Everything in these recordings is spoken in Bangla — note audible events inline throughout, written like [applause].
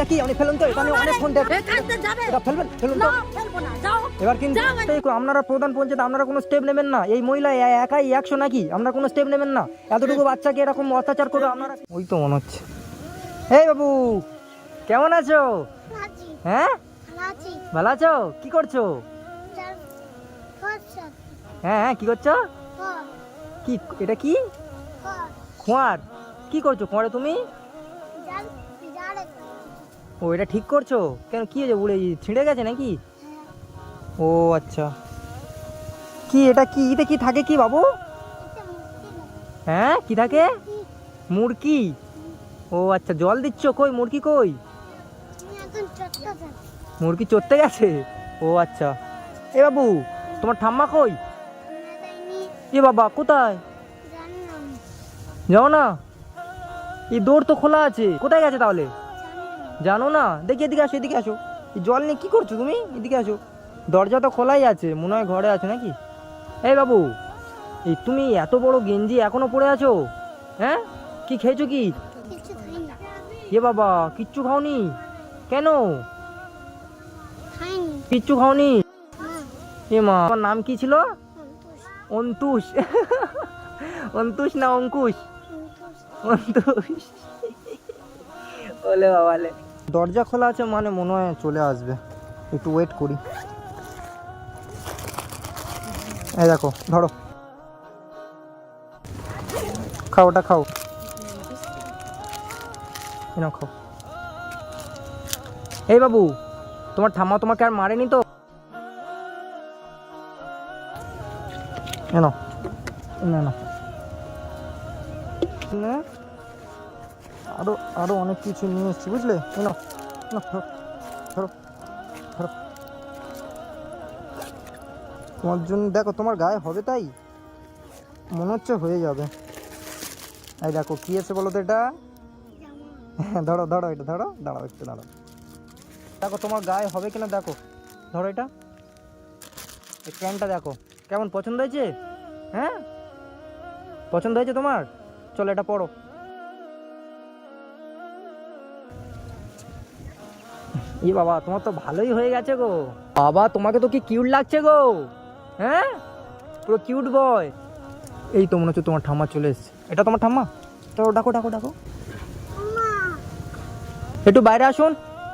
এটা কি? আপনি ফেলুন তো এটা এখানতে যাবে। এটা ফেলবেন ফেলুন তো। ফেলব না যাও। এবার কিন্তু এই আপনারা প্রধান পঞ্চায়েত আপনারা কোনো স্টেপ নেবেন না। এই মহিলা একাই একশো নাকি? আপনারা কোনো স্টেপ নেবেন না। এতটুকু বাচ্চাকে এরকম অত্যাচার করে আপনারা ওই তো মনে হচ্ছে। এই বাবু কেমন আছো? হ্যাঁ? ভালো আছো? কি করছ? হ্যাঁ হ্যাঁ কি করছ? কি এটা কি? খোঁয়ার। কি করছ? খোঁয়ারে তুমি? জাল জালে ও এটা ঠিক করছ? কেন কি হয়েছে? উড়ে ছিঁড়ে গেছে নাকি? ও আচ্ছা। কি এটা কি ইতে কি থাকে কি বাবু? এটা হ্যাঁ কি থাকে? মুরকি ও আচ্ছা জল দিচ্ছ কই? মুরকি কই? মুরগি চড়তে গেছে? ও আচ্ছা। এ বাবু তোমার ঠাম্মা কই? এ বাবা কোথায়? যাও না। এই দৌড় তো খোলা আছে। কোথায় গেছে তাহলে? জানো না? দেখি এদিকে আসো এদিকে আসো। জল নিয়ে কি করছ তুমি? এদিকে আসো। দরজা তো খোলাই আছে মনে হয় ঘরে আছে নাকি? এই বাবু এই তুমি এত বড় গেঞ্জি এখনও পরে আছো? হ্যাঁ? কি খেয়েছো কি? এ বাবা কিচ্ছু খাওনি? কেন? কিচ্ছু খাওনি? এ মা তোমার নাম কি ছিল? অন্তুষ। অন্তুষ। [laughs] না অঙ্কুশ? অন্তুষ। বলে বাবালে দরজা খোলা আছে মানে মনে হয় চলে আসবে। একটু ওয়েট করি। এই দেখো, ধরো। খাও, ওটা খাও। এই নাও, খাও। এই বাবু, তোমার ঠাম্মা তোমাকে আর মারেনি তো? এনো না না না আরও আরও অনেক কিছু নিয়ে এসেছি বুঝলে? ধরো ধরো। তোমার জন্য দেখো তোমার গায়ে হবে তাই? মনে হচ্ছে হয়ে যাবে। এই দেখো কি আছে বলো তো এটা? হ্যাঁ, ধরো ধরো এটা ধরো দাঁড়াও একটু দাঁড়াও। দেখো তোমার গায়ে হবে কিনা দেখো। ধরো এটা। এই ক্যানটা দেখো। কেমন পছন্দ হয়েছে? হ্যাঁ? পছন্দ হয়েছে তোমার? চলো এটা পড়ো। ই বাবা তোমার তো ভালোই হয়ে গেছে গো। বাবা তোমাকে তো কি কিউট লাগছে গো? হ্যাঁ? পুরো কিউট বয় এই তো মনে হচ্ছে তোমার ঠাম্মা চলে এসছে। এটা তোমার ঠাম্মা? চলো ডাকো ডাকো ডাকো। একটু বাইরে আসুন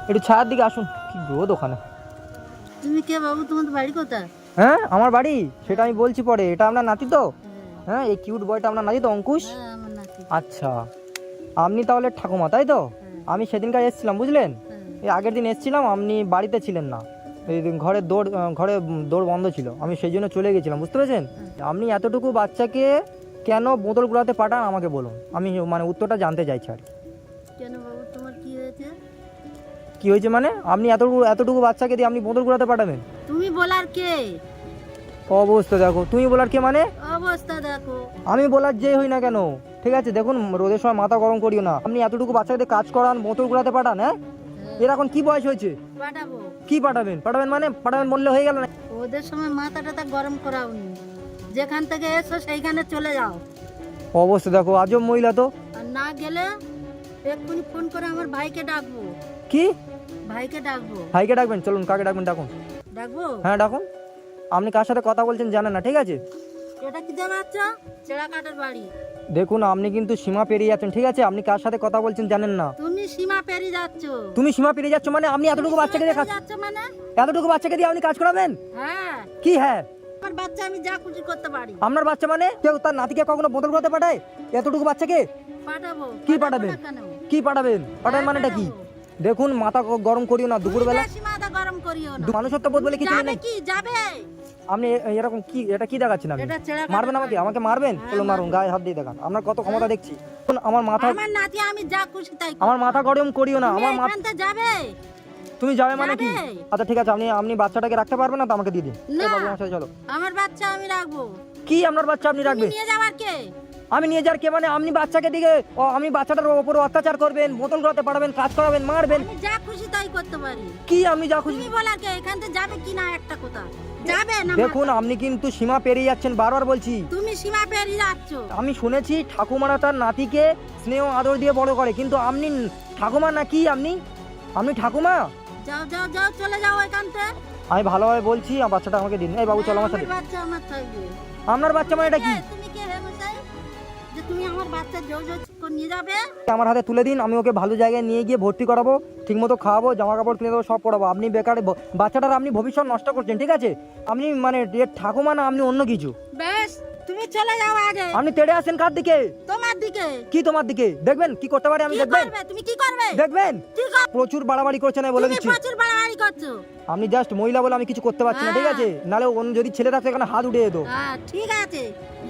একটু ছায়ার দিকে আসুন। কি রোদ ওখানে। তুমি কে বাবু? তোমার বাড়ি কোথায়? হ্যাঁ আমার বাড়ি। সেটা আমি বলছি পরে। এটা আপনার নাতি তো। হ্যাঁ। এই কিউট বয়টা আপনার নাতি তো অঙ্কুশ? হ্যাঁ আচ্ছা। আপনি তাহলে ঠাকুমা তাই তো? আমি সেদিনকার এসেছিলাম বুঝলেন? হ্যাঁ। এই আগের দিন এসেছিলাম আপনি বাড়িতে ছিলেন না। এই ঘরের দৌড় ঘরে দৌড় বন্ধ ছিল। আমি সেই জন্য চলে গেছিলাম বুঝতে পেরেছেন? আপনি এতটুকু বাচ্চাকে কেন বোতল গুলাতে পাঠান আমাকে বলুন। আমি মানে উত্তরটা জানতে চাইছি আর কি। কেন বাবু তোমার কি হয়েছে? কি হয়েছে মানে? আপনি এতটুকু এতটুকু বাচ্চাকে দিয়ে আপনি বোতল গুলাতে পাঠাবেন? তুমি বলার কে? অবস্থা দেখো তুমি বলার কে মানে? অবস্থা দেখো। আমি বলার যে হই না কেন? ঠিক আছে দেখুন রোদের সময় মাথা গরম করিও না। আপনি এতটুকু বাচ্চাকে কাজ করান বোতল গুলাতে পাঠান হ্যাঁ? এর এখন কি বয়স হয়েছে? পাঠাবো। কি পাঠাবেন? পাঠাবেন মানে? পাঠাবেন বললে হয়ে গেল না? ওদের সময় মাথা টাথা গরম করাওনি। যেখান থেকে এসো সেইখানে চলে যাও। অবস্থা দেখো আজব মহিলা তো। আর না গেলে এক্ষুনি ফোন করে আমার ভাইকে ডাকবো। কি? ভাইকে ডাকবো। ভাইকে ডাকবেন? চলুন কাকে ডাকবেন ডাকুন। ডাকবো? হ্যাঁ ডাকুন। আপনি কার সাথে কথা বলছেন জানেন না ঠিক আছে? এটা কি জানাচ্ছ? চেড়া কাটার বাড়ি। দেখুন আপনি কিন্তু সীমা পেরিয়ে যাচ্ছেন ঠিক আছে? আপনি কার সাথে কথা বলছেন জানেন না? তুমি সীমা পেরিয়ে যাচ্ছ। তুমি সীমা পেরিয়ে যাচ্ছ মানে আপনি এতটুকু বাচ্চাকে দিয়ে কাজ যাচ্ছ মানে? এতটুকু বাচ্চাকে দিয়ে আপনি কাজ করাবেন? হ্যাঁ। কি হ্যাঁ? আমার বাচ্চা আমি যা খুশি করতে পারি। আপনার বাচ্চা মানে? কেউ তার নাতিকে কখনো বোতল করতে পাঠায়? এতটুকু বাচ্চাকে? পাঠাবো। কি পাঠাবো পাঠাবেন? কি পাঠাবেন? পাঠাবেন মানেটা কি? দেখুন মাথা গরম করিও না দুপুরবেলা বেশি মাথা গরম করিও না। মানুষত্ব বোধ বলে কিছু নেই। কি? যাবে। আপনি এরকম কি এটা কি দেখাচ্ছেন আপনি? মারবেন আমাকে? আমাকে মারবেন? বলো মারুন গায়ে হাত দিয়ে দেখান। আপনার কত ক্ষমতা দেখছি। আমার মাথা আমার নাতি আমি যা খুশি তাই আমার মাথা গরম করিও না আমার মাথা তো যাবে। তুমি যাবে মানে কি? আচ্ছা ঠিক আছে আপনি আপনি বাচ্চাটাকে রাখতে পারবেন না তো আমাকে দিয়ে দিন? বাবু আমার সাথে চলো। আমার বাচ্চা আমি রাখব। কি আপনার বাচ্চা আপনি রাখবেন? নিয়ে যাবার কে? আমি নিয়ে যার কে মানে আপনি বাচ্চাকে দিকে ও আমি বাচ্চাটার উপর অত্যাচার করবেন বোতল করাতে পাঠাবেন কাজ করাবেন মারবেন। যা খুশি তাই করতে পারি। কি আমি যা খুশি? তুমি বলার কে এখান থেকে যাবে কি না একটা কথা? যাবে না দেখুন আপনি কিন্তু সীমা পেরিয়ে যাচ্ছেন বারবার বলছি। তুমি সীমা পেরিয়ে যাচ্ছ। আমি শুনেছি ঠাকুমারা তার নাতিকে স্নেহ আদর দিয়ে বড় করে কিন্তু আপনি ঠাকুমা না কি আপনি? আপনি ঠাকুমা? যাও যাও যাও চলে যাও এখান থেকে। আমি ভালোভাবে বলছি আমার বাচ্চাটা আমাকে দিন। এই বাবু চলো আমার সাথে। বাচ্চা আমার থাকবে। আপনার বাচ্চা মানে এটা কি? তুমি আমার বাচ্চা নিয়ে যাবে? আমার হাতে তুলে দিন আমি ওকে ভালো জায়গায় নিয়ে গিয়ে ভর্তি করাবো ঠিকমতো খাওয়াবো জামা কাপড় কিনে দেবো সব করাবো আপনি বেকার বাচ্চাটার আপনি ভবিষ্যৎ নষ্ট করছেন ঠিক আছে? আপনি মানে ঠাকুমা না আপনি অন্য কিছু। বেশ তুমি চলে যাও আগে। আপনি তেড়ে আসেন কার দিকে? তোমার দিকে। কি তোমার দিকে? দেখবেন কি করতে পারি আমি দেখবেন? তুমি কি করবে? দেখবেন? প্রচুর বাড়াবাড়ি করছেন আমি বলে দিচ্ছি। প্রচুর বাড়াবাড়ি করছ। আপনি জাস্ট মহিলা বলে আমি কিছু করতে পারছি না ঠিক আছে? নালে অন্য যদি ছেলে থাকতো এখানে হাত উঠে যেত হ্যাঁ ঠিক আছে।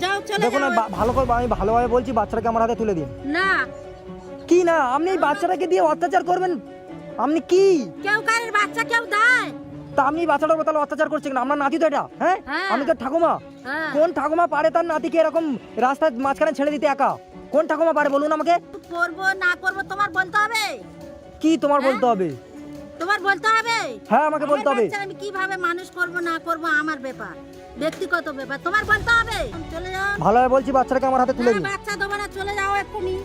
যাও চলে দেখুন ভালো করে আমি ভালোভাবে বলছি বাচ্চাটাকে আমার হাতে তুলে দিন। না। কি না? আপনি বাচ্চাটাকে দিয়ে অত্যাচার করবেন? আপনি কি? কেউ কারের বাচ্চা কেউ দেয়? তা আপনি বাচ্চাটার উপর তাহলে অত্যাচার করছেন না আপনার নাতি তো এটা হ্যাঁ? হ্যাঁ। আমি তো ঠাকুমা। হ্যাঁ। কোন ঠাকুমা পারে তার নাতিকে এরকম রাস্তার মাঝখানে ছেড়ে দিতে একা? কোন ঠাকুমা পারে বলুন আমাকে? করব না করব তোমার বলতে হবে। কি তোমার বলতে হবে? তোমার বলতে হবে? হ্যাঁ আমাকে বলতে আমার হবে আমি কীভাবে মানুষ করব না করব আমার ব্যাপার। ব্যক্তিগত ব্যাপার। তোমার বলতে হবে? চলে যাও। ভালোভাবে বলছি বাচ্চাটাকে আমার হাতে তুলে দিন। বাচ্চা দেবো না চলে যাও এক্ষুনি।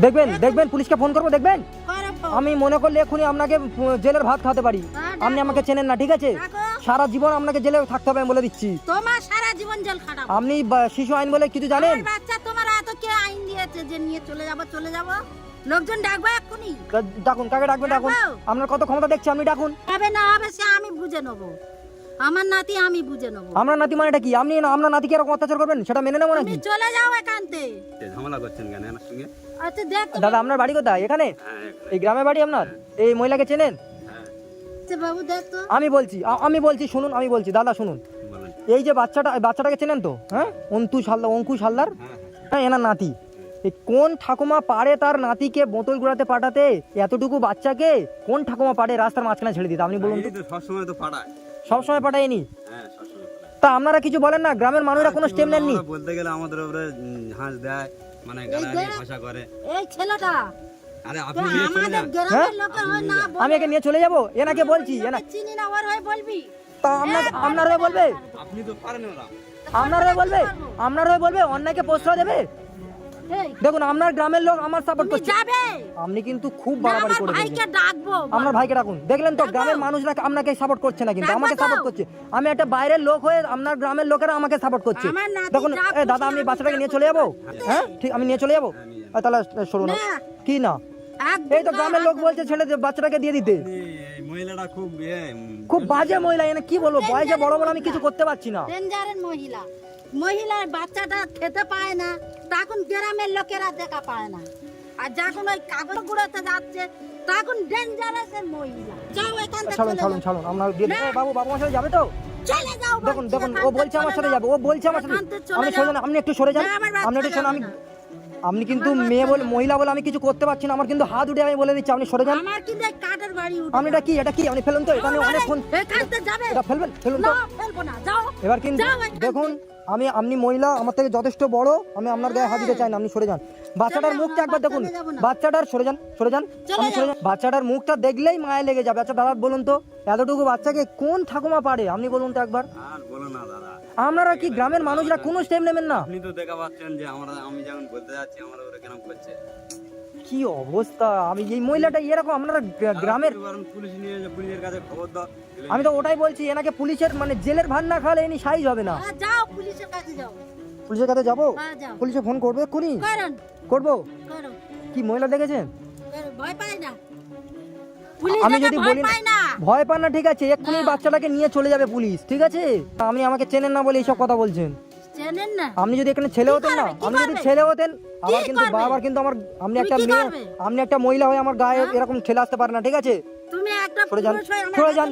দেখবেন দেখবেন পুলিশকে ফোন করব দেখবেন। [laughs] আমি মনে করলে এখনই আপনাকে জেলের ভাত খাতে পারি। হ্যাঁ, আপনি আমাকে চেনেন না ঠিক আছে? সারা জীবন আপনাকে জেলে থাকতে হবে আমি বলে দিচ্ছি। তোমার সারা জীবন জেল খাটাবো। আপনি শিশু আইন বলে কিছু জানেন? বাচ্চা তোমার এত কে আইন দিয়েছে যে নিয়ে চলে যাব চলে যাব? লোকজন ডাকবো এক্ষুনি। ডাকুন কাকে ডাকবেন ডাকুন? আপনার কত ক্ষমতা দেখছি আপনি ডাকুন। হবে না হবে সে আমি বুঝে নেব। আমার নাতি আমি বুঝে নেব। আপনার নাতি মানে এটা কি? আপনি না আপনার নাতিকে এরকম অত্যাচার করবেন? সেটা মেনে নেব নাকি? তুমি চলে যাও এখান থেকে। ঝামেলা করছেন কেন এনার সঙ্গে? আচ্ছা দেখ দাদা আপনার বাড়ি কোথায়? এখানে? হ্যাঁ এই গ্রামে বাড়ি আপনার? এই মহিলাকে চেনেন? আচ্ছা, বাবু দেখ তো। আমি বলছি আমি বলছি শুনুন আমি বলছি দাদা শুনুন। এই যে বাচ্চাটা বাচ্চাটাকে চেনেন তো? হ্যাঁ? অন্তুষ হালদার অঙ্কুশ হালদার হ্যাঁ হ্যাঁ। এনার নাতি। এই কোন ঠাকুমা পারে তার নাতিকে বোতল গুড়াতে পাঠাতে? এতটুকু বাচ্চাকে কোন ঠাকুমা পারে? রাস্তার মাঝখানে ছেড়ে দিতে। আপনি বলুন তো। সবসময় তো পাঠায় সবসময় পাঠায়নি হ্যাঁ সবসময় তা আপনারা কিছু বলেন না গ্রামের মানুষরা কোনো স্টেপ নেননি? বলতে গেলে আমাদের উপরে হাঁস দেয় মানে। ভাষা করে। এই ছেলেটা আরে আপনি নিয়ে চলে আমাদের যান। গ্রামের লোকে হয় না আমি একে নিয়ে চলে যাব? এনাকে বলছি এনা চিনি না ওর হয়ে বলবি। তা আপনাকে আপনার হয়ে বলবে? আপনি তো পারেন ওরা। আপনার হয়ে বলবে? আপনার হয়ে বলবে? অন্যায়কে প্রশ্রয় দেবে? দেখুন আপনার গ্রামের লোক আমার সাপোর্ট করছে। যাবে? আপনি কিন্তু খুব বাড়াবাড়ি করে ভাইকে ডাকবো। আপনার ভাইকে ডাকুন। দেখলেন তো গ্রামের মানুষরা আপনাকে সাপোর্ট করছে না কিন্তু আমাকে সাপোর্ট করছে। আমি একটা বাইরের লোক হয়ে আপনার গ্রামের লোকেরা আমাকে সাপোর্ট করছে। দেখুন দাদা আমি বাচ্চাটাকে নিয়ে চলে যাব? হ্যাঁ? ঠিক আমি নিয়ে চলে যাব? তাহলে এ, না। কি না? এই তো গ্রামের লোক বলছে ছেলে বাচ্চাটাকে দিয়ে দিতে। মহিলাটা খুব খুব বাজে মহিলা এনে কি বলব? বয়সে বড় বড় আমি কিছু করতে পারছি না। মহিলা। মহিলার বাচ্চাটা খেতে পায় না তখন গ্রামের লোকেরা দেখা পায় না। আর যখন ওই কাগজ গুঁড়োতে যাচ্ছে তখন ডেঞ্জারাসের মহিলা। যাও এখান থেকে চলে ছাড়ুন। ছাড়ুন আপনার। বাবু বাবু আমার সাথে যাবে তো? চলে যাও দেখুন দেখুন ও বলছে আমার সাথে যাবে ও বলছে আমার সাথে। আপনি সরে যান আপনি একটু সরে যান। আপনি একটু শোন আমি আপনি কিন্তু মেয়ে বলে মহিলা বলে আমি কিছু করতে পারছি না আমার কিন্তু হাত উঠে আমি বলে দিচ্ছি আপনি সরে যান। আমার কিন্তু কাঠের বাড়ি উঠে আমি এটা কি এটা কি আপনি ফেলুন তো অনেকক্ষণ এখান যাবে। এটা ফেলবেন ফেলুন না তো ফেলব না যাও। এবার কিন্তু দেখুন আমি আপনি মহিলা আমার থেকে যথেষ্ট বড় আমি আপনার গায়ে হাত দিতে চাই না আপনি সরে যান। বাচ্চাটার মুখটা একবার দেখুন। বাচ্চাটার সরে যান সরে যান আপনি সরে যান। বাচ্চাটার মুখটা দেখলেই মায়ে লেগে যাবে। আচ্ছা দাদা বলুন তো এতটুকু বাচ্চাকে কোন ঠাকুমা পারে? আপনি বলুন তো একবার। আপনারা কি গ্রামের মানুষরা কোনো স্টেপ নেবেন না? আপনি তো দেখা পাচ্ছেন যে আমরা আমি যখন বলতে যাচ্ছি আমার ওরা কেন করছে কি অবস্থা? আমি এই মহিলাটা এরকম আপনারা গ্রামের পুলিশ নিয়ে পুলিশের কাছে খবর দাও। আমি তো ওটাই বলছি এনাকে পুলিশের মানে জেলের ভান না খালে এনি সাইজ হবে না। হ্যাঁ, যাও পুলিশের কাছে যাও। পুলিশের কাছে যাব? হ্যাঁ পুলিশে ফোন করবে এক্ষুনি? করব? কি মহিলা দেখেছেন? ভয় পাই না। আমি যদি বলি না- ভয় পান না ঠিক আছে এক্ষুনি বাচ্চাটাকে নিয়ে চলে যাবে পুলিশ ঠিক আছে? আপনি আমাকে চেনেন না বলে এইসব কথা বলছেন। চেনেন না। আপনি যদি এখানে ছেলে হতেন না আপনি যদি ছেলে হতেন আবার কিন্তু? বারবার কিন্তু আমার আপনি একটা মেয়ে আপনি একটা মহিলা হয়ে আমার গায়ে হ্যাঁ? এরকম ঠেলে আসতে পারেন না ঠিক আছে? তুমি একটা সরে যান, পুরুষ হয়ে আমার সরে যান।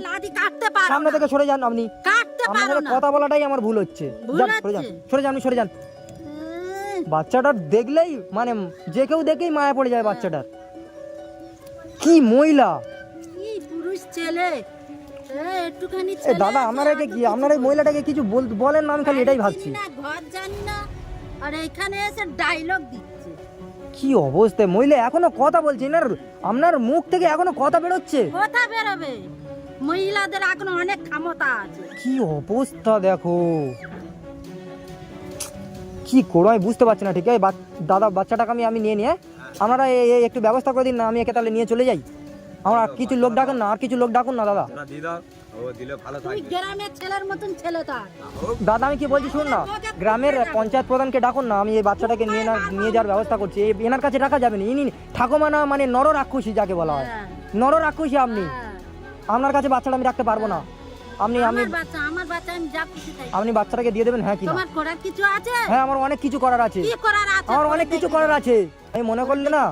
পারো সামনে থেকে সরে যান আপনি। কাটতে আপনার পারো না। কথা বলাটাই আমার ভুল হচ্ছে। যান সরে যান সরে যান আপনি সরে যান। উম, বাচ্চাটা দেখলেই মানে যে কেউ দেখেই মায়া পড়ে যায় বাচ্চাটার। কি মহিলা? কি পুরুষ ছেলে? দাদা আছে, আপনারা একে কি আপনারা এই মহিলাটাকে কিছু বল- বলেন না আমি খালি এটাই ভাবছি। ঘর জানি না। আর এখানে এসে ডায়লগ দিচ্ছে। কি অবস্থা? মহিলা এখনও কথা বলছে না আপনার মুখ থেকে এখনও কথা বেরোচ্ছে? কোথা বেরোবে। মহিলাদের এখন অনেক ক্ষমতা আছে। কি অবস্থা দেখো। কি করো আমি বুঝতে পারছি না ঠিক। আছে দাদা বাচ্চাটাকে আমি আমি নিয়ে নিয়ে আপনারা একটু ব্যবস্থা করে দিন না আমি একে তাহলে নিয়ে চলে যাই। আমার আর কিছু লোক ডাকুন না আর কিছু লোক ডাকুন না দাদা। দাদা আমি কি বলছি শুন না গ্রামের পঞ্চায়েত প্রধানকে ডাকুন না আমি এই বাচ্চাটাকে নিয়ে না নিয়ে যাওয়ার ব্যবস্থা করছি। এনার কাছে রাখা যাবে না। ইনি ঠাকুমা না মানে নর রাক্ষসী যাকে বলা হয়। হ্যাঁ, নর রাক্ষসী আপনি। হ্যাঁ। আপনার কাছে বাচ্চাটা আমি রাখতে পারব না। আপনি আপনি আমার বাচ্চা আমি যা খুশি তাই। আপনি বাচ্চাটাকে দিয়ে দেবেন হ্যাঁ কি তোমার করার কিছু আছে? হ্যাঁ আমার অনেক কিছু করার আছে। কি করার আছে? আমার অনেক কিছু করার আছে। আমি মনে করলে না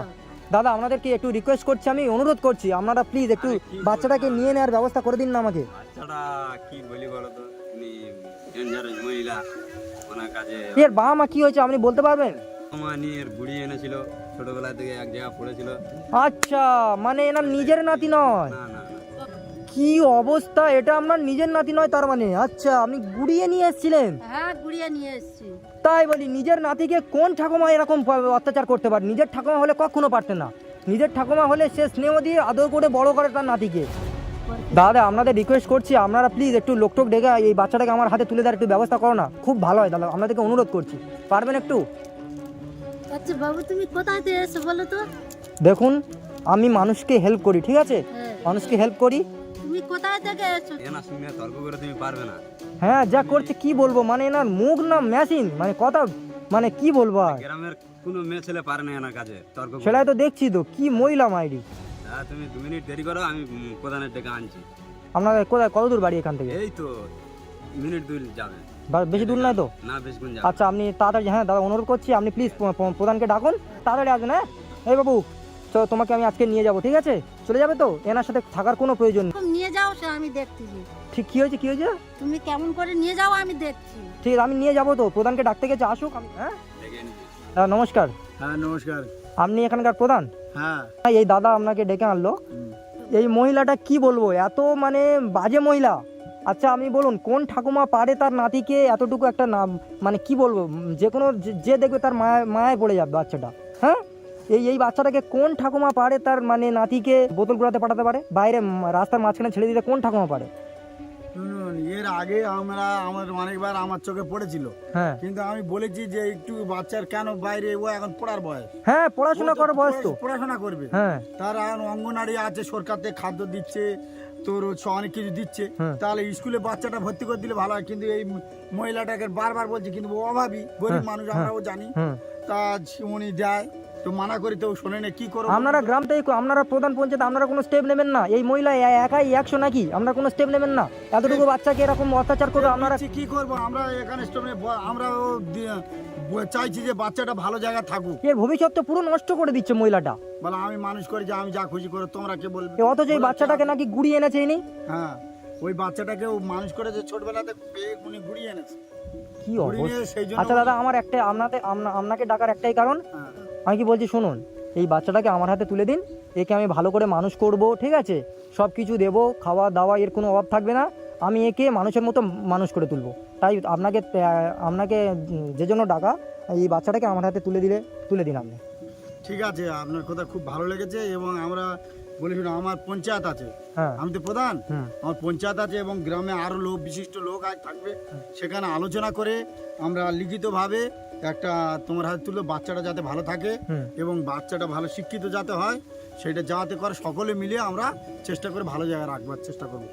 দাদা আপনাদেরকে একটু রিকোয়েস্ট করছি আমি অনুরোধ করছি আপনারা প্লিজ একটু বাচ্চাটাকে নিয়ে নেওয়ার ব্যবস্থা করে দিন না আমাকে। বাচ্চাটা কি বলি বলো তো? ডেঞ্জারাস মহিলা ওনার কাছে এর বাবা মা কি হয়েছে আপনি বলতে পারবেন? আমার নিয়ে এর বুড়ি এনেছিল ছোটবেলা থেকে এক জায়গা পড়েছিল। আচ্ছা মানে এনার নিজের নাতি নয়? না না না। কি অবস্থা এটা আপনার নিজের নাতি নয় তার মানে? আচ্ছা আপনি গুড়িয়ে নিয়ে এসেছিলেন? হ্যাঁ নিয়ে এসেছি। তাই বলি নিজের নাতিকে কোন ঠাকুমা এরকম অত্যাচার করতে পারে? নিজের ঠাকুমা হলে কখনো পারতে না। নিজের ঠাকুমা হলে সে স্নেহ দিয়ে আদর করে বড় করে তার নাতিকে। দাদা আপনাদের রিকোয়েস্ট করছি আপনারা প্লিজ একটু লোকটোক ডেকে এই বাচ্চাটাকে আমার হাতে তুলে দেওয়ার একটু ব্যবস্থা করো না। খুব ভালো হয় দাদা আপনাদেরকে অনুরোধ করছি। পারবেন একটু? আচ্ছা বাবু তুমি কোথায় থেকে এসে বলো তো? দেখুন আমি মানুষকে হেল্প করি ঠিক আছে? হ্যাঁ, মানুষকে হেল্প করি। তুমি কোথায় থেকে এসো এনার সঙ্গে তর্ক করে তুমি পারবে না। হ্যাঁ যা করছে কি বলব? মানে এনার মুখ না মেশিন মানে কথা মানে কি বলব আর? গ্রামের কোনো মেয়ে ছেলে পারে না এনার কাছে তর্ক করে। সেটাই তো দেখছি তো কি মহিলা মাইরি? হ্যাঁ তুমি দু মিনিট দেরি করো আমি উম, প্রধানের ডেকে আনছি। আপনাদের কোথায় কত দূর বাড়ি এখান থেকে? এই তো মিনিট দুই যাবে। বা- বেশি দূর নয় তো? না বেশ গুণ যাবে। আচ্ছা আপনি তাড়াতাড়ি হ্যাঁ দাদা অনুরোধ করছি আপনি প্লিজ প্রধানকে ডাকুন তাড়াতাড়ি আসবেন হ্যাঁ? এই বাবু তো তোমাকে আমি আজকে নিয়ে যাব ঠিক আছে? চলে যাবে তো? এনার সাথে থাকার কোনো প্রয়োজন নেই। নিয়ে যাও সে আমি দেখতেছি ঠিক কী হয়েছে কী হয়েছে? তুমি কেমন করে নিয়ে যাও আমি দেখছি। ঠিক আছে আমি নিয়ে যাব তো। প্রধানকে ডাকতে গেছে আসুক আমি হ্যাঁ? ডেকে নমস্কার। হ্যাঁ নমস্কার। আপনি এখানকার প্রধান? হ্যাঁ। হ্যাঁ, এই দাদা আপনাকে ডেকে আনলো। এই মহিলাটা কি বলব এত মানে বাজে মহিলা। আচ্ছা আপনি বলুন কোন ঠাকুমা পারে তার নাতিকে এতটুকু একটা নাম মানে কি বলব যে কোনো যে- যে দেখবে তার মায়া মায়ায় পড়ে যাবে বাচ্চাটা হ্যাঁ? এই এই বাচ্চাটাকে কোন ঠাকুমা পারে তার মানে নাতিকে বোতল গুড়াতে পাঠাতে পারে? বাইরে রাস্তার মাঝখানে ছেড়ে দিতে কোন ঠাকুমা পারে? শুনুন এর আগে আমরা আমার অনেকবার আমার চোখে পড়েছিল। হ্যাঁ। কিন্তু আমি বলেছি যে একটু বাচ্চার কেন বাইরে? ও এখন পড়ার বয়স। হ্যাঁ পড়াশোনা করার বয়স তো। পড়াশোনা করবে। হ্যাঁ। তার এখন অঙ্গনারী আছে সরকার থেকে খাদ্য দিচ্ছে তোর হচ্ছে অনেক কিছু দিচ্ছে। তাহলে স্কুলে বাচ্চাটা ভর্তি করে দিলে ভালো হয়। কিন্তু এই মহিলাটাকে বারবার বলছে কিন্তু ও অভাবী গরিব মানুষ আমরাও জানি। হুম তা উনি দেয়। তো মানা করি তো শোনে না কি করব? আপনারা গ্রাম থেকে আপনারা প্রধান পঞ্চায়েত আপনারা কোনো স্টেপ নেবেন না। এই মহিলা একাই একশো নাকি? আপনারা কোনো স্টেপ নেবেন না। এতটুকু বাচ্চাকে এরকম অত্যাচার করবে আপনারা কি করব? আমরা এখানে চাইছি যে বাচ্চাটা ভালো জায়গায় থাকুক। এর ভবিষ্যৎ তো পুরো নষ্ট করে দিচ্ছে মহিলাটা। বলে আমি মানুষ করি যে আমি যা খুশি করে তোমরা কে বলবে? অথচ এই বাচ্চাটাকে নাকি গুড়িয়ে এনেছে ইনি? হ্যাঁ ওই বাচ্চাটাকে মানুষ করে যে ছোটবেলাতে উনি ঘুরিয়ে এনেছে? কি অবস্থা। আচ্ছা দাদা আমার একটা আপনাদের আপনাকে ডাকার একটাই কারণ? হ্যাঁ, আমি কি বলছি, শুনুন, এই বাচ্চাটাকে আমার হাতে তুলে দিন, একে আমি ভালো করে মানুষ করব, ঠিক আছে? সব কিছু দেবো, খাওয়া দাওয়া, এর কোনো অভাব থাকবে না, আমি একে মানুষের মতো মানুষ করে তুলব। তাই আপনাকে আপনাকে যে জন্য ডাকা, এই বাচ্চাটাকে আমার হাতে তুলে দিলে, তুলে দিন আপনি। ঠিক আছে, আপনার কথা খুব ভালো লেগেছে এবং আমরা বলি শুনো আমার পঞ্চায়েত আছে। হ্যাঁ। আমি তো প্রধান। আমার পঞ্চায়েত আছে এবং গ্রামে আরও লোক বিশিষ্ট লোক আজ থাকবে। সেখানে আলোচনা করে আমরা লিখিতভাবে একটা তোমার হাতে তুলে বাচ্চাটা যাতে ভালো থাকে এবং বাচ্চাটা ভালো শিক্ষিত যাতে হয় সেটা যাতে করে সকলে মিলে আমরা চেষ্টা করে ভালো জায়গায় রাখবার চেষ্টা করব।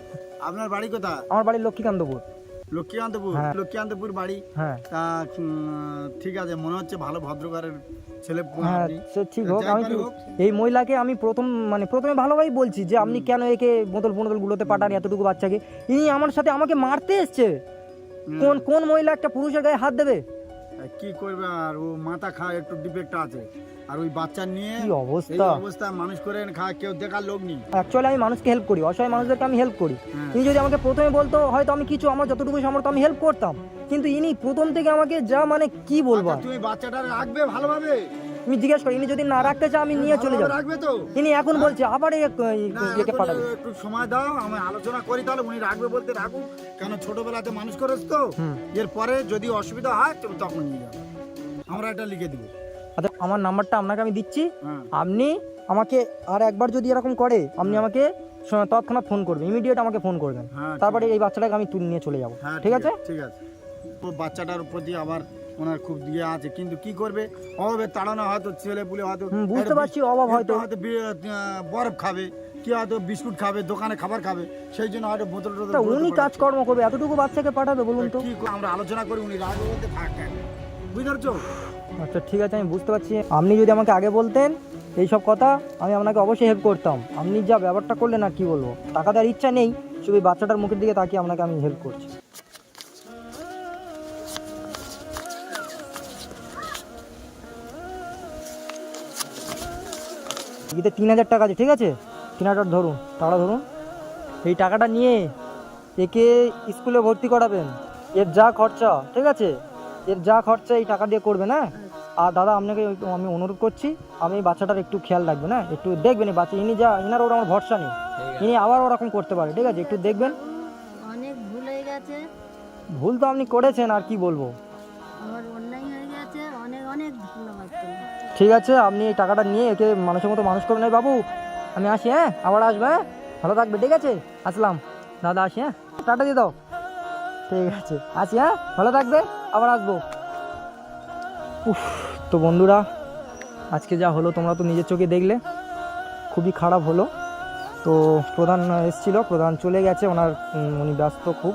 আপনার বাড়ি কোথায়? আমার বাড়ি লক্ষ্মীকান্তপুর। লক্ষ্মীকান্তপুর হ্যাঁ। লক্ষ্মীকান্তপুর বাড়ি। হ্যাঁ। তা ঠিক আছে মনে হচ্ছে ভালো ভদ্রকারের ছেলে হ্যাঁ সে ঠিক হোক আমি। এই মহিলাকে আমি প্রথম মানে প্রথমে ভালোভাবেই বলছি যে আপনি কেন একে বোতল বোতল গুলোতে পাঠান এতটুকু বাচ্চাকে? ইনি আমার সাথে আমাকে মারতে এসছে। কোন কোন মহিলা একটা পুরুষের গায়ে হাত দেবে? কি করবে আর? ও মাথা খায় একটু ডিফেক্ট আছে। আর ওই বাচ্চা নিয়ে কি অবস্থা? অবস্থা মানুষ করে খায় কেউ দেখার লোক নেই। অ্যাকচুয়ালি আমি মানুষকে হেল্প করি অসহায় মানুষদেরকে আমি হেল্প করি। হ্যাঁ। ইনি যদি আমাকে প্রথমে বলতো হয়তো আমি কিছু আমার যতটুকু সামর্থ্য আমি হেল্প করতাম। কিন্তু ইনি প্রথম থেকে আমাকে যা মানে কি বলব আচ্ছা, তুমি বাচ্চাটা রাখবে ভালোভাবে? আমি জিজ্ঞেস করি ইনি যদি না রাখতে চায় আমি নিয়ে চলে যাব। রাখবে তো? ইনি এখন বলছে আবার একে পাঠাবে। একটু সময় দাও আমি আলোচনা করি তাহলে উনি রাখবে বলতে রাখুক। কেন ছোটবেলাতে মানুষ করেছ তো? এরপরে যদি অসুবিধা হয় তুমি তখন নিয়ে যাবে। আমরা এটা লিখে দিব। আমার নাম্বারটা আপনাকে আমি দিচ্ছি। হ্যাঁ। আপনি আমাকে আর একবার যদি এরকম করে আপনি আমাকে তৎক্ষণাৎ ফোন করবেন ইমিডিয়েট আমাকে ফোন করবেন। হ্যাঁ তারপরে এই বাচ্চাটাকে আমি তুলে নিয়ে চলে যাব। হ্যাঁ ঠিক আছে? ঠিক আছে। বাচ্চাটার প্রতি আবার ওনার খুব দিয়ে আছে কিন্তু কি করবে? অভাবে তাড়ানো হয়তো ছেলে পুলে হয়তো বুঝতে পারছি অভাব হয়তো। হয়তো বরফ খাবে কি হয়তো বিস্কুট খাবে দোকানে খাবার খাবে সেই জন্য হয়তো বোতল টোতল উনি কাজকর্ম করবে এতটুকু বাচ্চাকে পাঠাবে বলুন তো কি আমরা আলোচনা করি উনি রাগ বলতে থাক বুঝতে পারছ? আচ্ছা ঠিক আছে, আমি বুঝতে পারছি। আপনি যদি আমাকে আগে বলতেন এই সব কথা, আমি আপনাকে অবশ্যই হেল্প করতাম। আপনি যা ব্যাপারটা করলেন আর কি বলব। টাকা দেওয়ার ইচ্ছা নেই, শুধু বাচ্চাটার মুখের দিকে তাকিয়ে আপনাকে আমি হেল্প করছি। এতে তিন হাজার টাকা আছে, ঠিক আছে? তিন হাজার ধরুন টাকা ধরুন। এই টাকাটা নিয়ে একে স্কুলে ভর্তি করাবেন। এর যা খরচা, ঠিক আছে? এর যা খরচা এই টাকা দিয়ে করবে না আর দাদা আপনাকে ওই- আমি অনুরোধ করছি আপনি এই বাচ্চাটার একটু খেয়াল রাখবেন না একটু দেখবেন এই বাচ্চা ইনি যা ইনার ওর আমার ভরসা নেই। ইনি আবার ওরকম করতে পারে ঠিক আছে? একটু দেখবেন। অনেক ভুল হয়ে গেছে। ভুল তো আপনি করেছেন আর কি বলব? আমার অন্যায় হয়ে গেছে অনেক অনেক ঠিক আছে আপনি এই টাকাটা নিয়ে একে মানুষের মতো মানুষ করে নেই বাবু। আমি আসি হ্যাঁ? আবার আসবে হ্যাঁ? ভালো থাকবে ঠিক আছে? আসলাম। দাদা আসি হ্যাঁ? টাটা দিয়ে দাও। ঠিক আছে আসি হ্যাঁ? ভালো থাকবে। আবার আসব। উফ, তো বন্ধুরা, আজকে যা হলো, তোমরা তো নিজের চোখে দেখলে, খুবই খারাপ হলো। তো প্রধান এসেছিল, প্রধান চলে গেছে, ওনার উনি ব্যস্ত খুব।